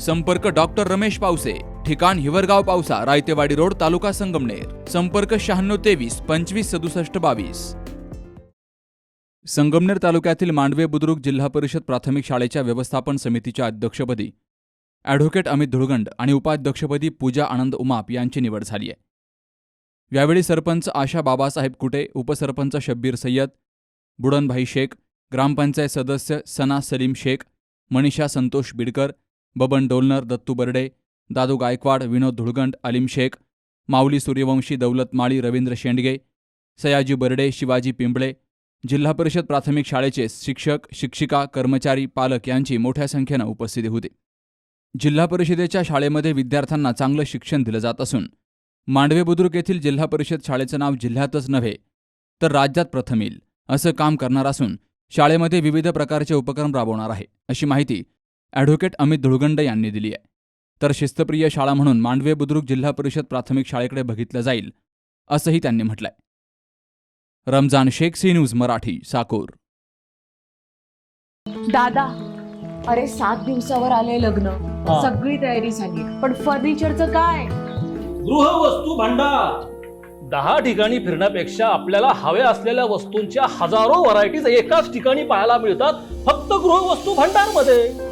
संपर्क डॉक्टर रमेश पावसे ठिकाण हिवरगाव पावसा रायतेवाडी रोड तालुका संगमनेर. संपर्क शहाण्णव तेवीस पंचवीस सदुसष्ट बावीस. संगमनेर तालुक्यातील मांडवे बुद्रुक जिल्हा परिषद प्राथमिक शाळेच्या व्यवस्थापन समितीच्या अध्यक्षपदी ॲडव्होकेट अमित धुळगंड आणि उपाध्यक्षपदी पूजा आनंद उमाप यांची निवड झाली आहे. यावेळी सरपंच आशा बाबासाहेब कुटे उपसरपंच शब्बीर सय्यद बुडनभाई शेख ग्रामपंचायत सदस्य सना सलीम शेख मनीषा संतोष बिडकर बबन डोलनर दत्तू बर्डे दादू गायकवाड विनोद धुळगंट अलीम शेख माऊली सूर्यवंशी दौलत माळी रवींद्र शेंडगे सयाजी बर्डे शिवाजी पिंबळे जिल्हा परिषद प्राथमिक शाळेचे शिक्षक शिक्षिका कर्मचारी पालक यांची मोठ्या संख्येनं उपस्थिती होती. जिल्हा परिषदेच्या शाळेमध्ये विद्यार्थ्यांना चांगलं शिक्षण दिलं जात असून मांडवे बुद्रुक येथील जिल्हा परिषद शाळेचं नाव जिल्ह्यातच नव्हे तर राज्यात प्रथम येईल असं काम करणार असून शाळेमध्ये विविध प्रकारचे उपक्रम राबवणार आहे अशी माहिती ॲडव्होकेट अमित धुळगंड यांनी दिली आहे. तर शिस्तप्रिय शाळा म्हणून मांडवे बुद्रुक जिल्हा परिषद प्राथमिक शाळेकडे बघितलं जाईल असंही त्यांनी म्हटलंय. रमजान शेख सी न्यूज मराठी साकोर. दादा अरे सात दिवसावर आले लग्न. हा. सगळी तयारी झाली पण फर्निचरचं काय? गृहवस्तू भांडार. दहा ठिकाणी फिरण्यापेक्षा आपल्याला हव्या असलेल्या वस्तूंच्या हजारो व्हरायटीज एकाच ठिकाणी पाहायला मिळतात फक्त गृहवस्तू भांडारमध्ये